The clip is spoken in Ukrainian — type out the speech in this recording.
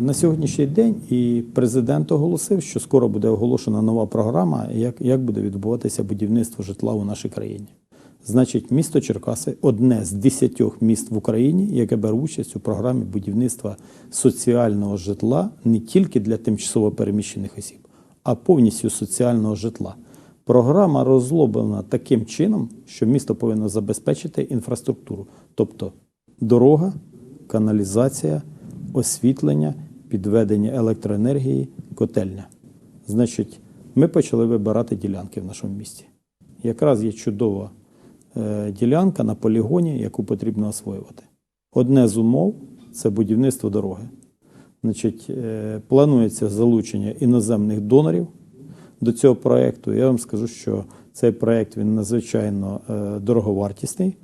На сьогоднішній день і президент оголосив, що скоро буде оголошена нова програма, як, як буде відбуватися будівництво житла у нашій країні. Значить, місто Черкаси одне з десятьох міст в Україні, яке бере участь у програмі будівництва соціального житла не тільки для тимчасово переміщених осіб, а повністю соціального житла. Програма розроблена таким чином, що місто повинно забезпечити інфраструктуру, тобто дорога, каналізація, освітлення, підведення електроенергії, котельня. Значить, ми почали вибирати ділянки в нашому місті. Якраз є чудова е, ділянка на полігоні, яку потрібно освоювати. Одне з умов це будівництво дороги. Значить, е, планується залучення іноземних донорів до цього проєкту. Я вам скажу, що цей проєкт він надзвичайно е, дороговартісний.